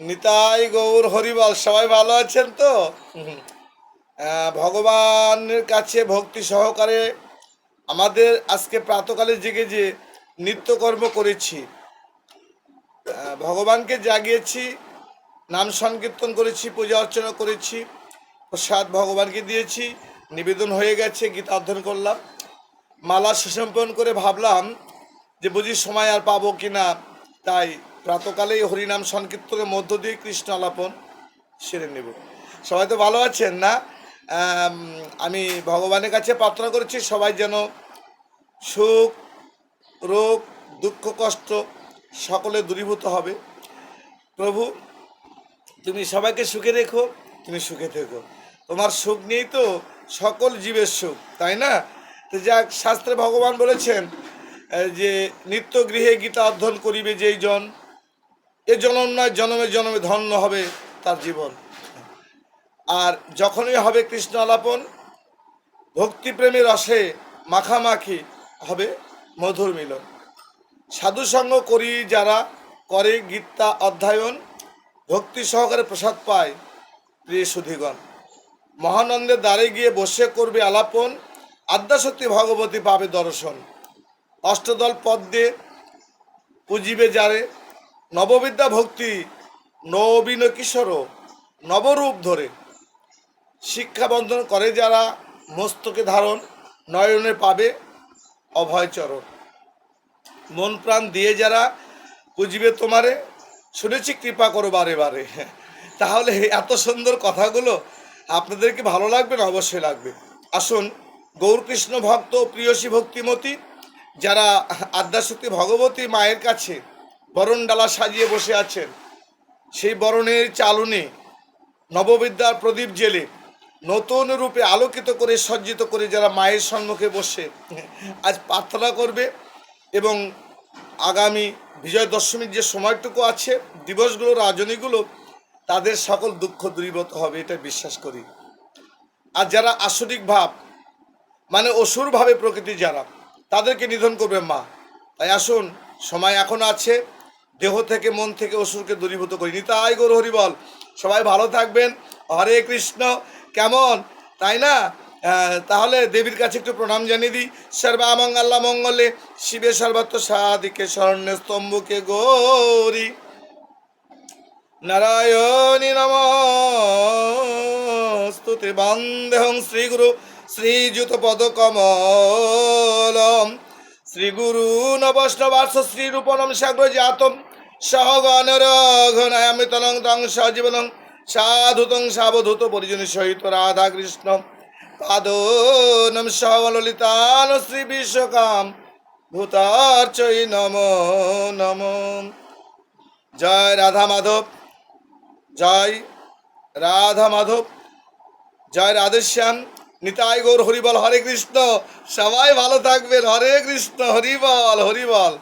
নিতাই গৌর হরিবল, সবাই ভালো আছেন তো? ভগবানের কাছে ভক্তি সহকারে আমাদের আজকে প্রাতকালে জেগে যে নিত্যকর্ম করেছি। ভগবানকে জাগিয়েছি, নাম সংকীর্তন করেছি, পূজা অর্চনা করেছি, প্রসাদ ভগবানকে দিয়েছি, নিবেদন হয়ে গেছে, গীতা অধ্যয়ন করলাম। মালা সুসম্পন্ন করে ভাবলাম যে বুঝি সময় আর পাবো কি না তাই প্রাতকালেই হরিনাম সংকীর্তনের মধ্য দিয়ে কৃষ্ণ আলাপন সেরে নেব। সবাই তো ভালো আছেন, না? আমি ভগবানের কাছে প্রার্থনা করেছি, সবাই যেন সুখ, রোগ, দুঃখ, কষ্ট সকলে দূরীভূত হবে। প্রভু, তুমি সবাইকে সুখে রেখো, তুমি সুখে থেকো। তোমার সুখ নিয়েই তো সকল জীবের সুখ, তাই না? তো যাক, শাস্ত্রে ভগবান বলেছেন যে নিত্য গৃহে গীতা অধ্যয়ন করিবে যেই জন এ জনম নয় জনমে জনমে ধন্য হবে তার জীবন। আর যখনই হবে কৃষ্ণ আলাপন, ভক্তিপ্রেমের রসে মাখামাখি হবে মধুর মিলন। সাধুসঙ্গ করি যারা করে গীতা অধ্যয়ন, ভক্তি সহকারে প্রসাদ পায় প্রিয় সুধীগণ। মহানন্দের দ্বারে গিয়ে বসে করবে আলাপন আদ্যাশক্তি ভগবতী পাবে দর্শন। অষ্টদল পদ্মে পুজিবে যারে নববিদ্যা ভক্তি নবীন কিশোর নবরূপ ধরে। শিক্ষা বন্ধন করে যারা, মস্তকে ধারণ, নয়নে পাবে অভয়চরণ মন প্রাণ দিয়ে যারা বুঝবে তোমারে, শুনেছি কৃপা করো বারে বারে। তাহলে এত সুন্দর কথাগুলো আপনাদেরকে ভালো লাগবে না? অবশ্যই লাগবে। আসুন, গৌরকৃষ্ণ ভক্ত প্রিয়সী ভক্তিমতী, যারা আদ্যাশক্তি ভগবতী মায়ের কাছে বরণ ডালা সাজিয়ে বসে আছেন। সেই বরণের চালনে নববিদ্যার প্রদীপ জেলে নতুন রূপে আলোকিত করে সজ্জিত করে যারা মায়ের সম্মুখে বসে আজ প্রার্থনা করবে এবং আগামী বিজয় দশমীর যে সময়টুকু আছে, দিবসগুলো রাজনীগুলো তাদের সকল দুঃখ দূরীভূত হবে, এটা বিশ্বাস করি। আর যারা আসরিক ভাব মানে অসুরভাবে প্রকৃতি যারা, তাদেরকে নিধন করবে মা। তাই আসুন, সময় এখন আছে। দেহ থেকে মন থেকে অসুরকে দূরীভূত করি। নিতাই গৌর হরিবল। সবাই ভালো থাকবেন। হরে কৃষ্ণ। কেমন? তাই না? তাহলে দেবীর কাছে একটু প্রণাম জানিয়ে দিই। সর্বা সর্বামঙ্গল্লা মঙ্গলে শিবে সর্বত্র সাদিকে শরণ্যে স্তম্ভকে গৌরী। নারায়ণী নমস্তুতে বন্দেহং শ্রীগুরু শ্রীযুত পদকমলম। শ্রীগুরু নবৈষ্ণবার্ষ শ্রীরূপনম সাগ্র জাতম সহগণরঘনায়ামিতনং তং সজীবনং সাধুতং সাবধূত পরিজনী সহিত রাধা কৃষ্ণ। পাদনম সহললিতান শ্রী বিশ্বকাম, ভূতার্চৈ নম নম। জয় রাধা মাধব, জয় রাধা মাধব, জয় রাধেশ্যাম, নিতাই গৌর হরিবল, হরে কৃষ্ণ, সবাই ভালো থাকবেন, হরে কৃষ্ণ, হরিবল হরিবল।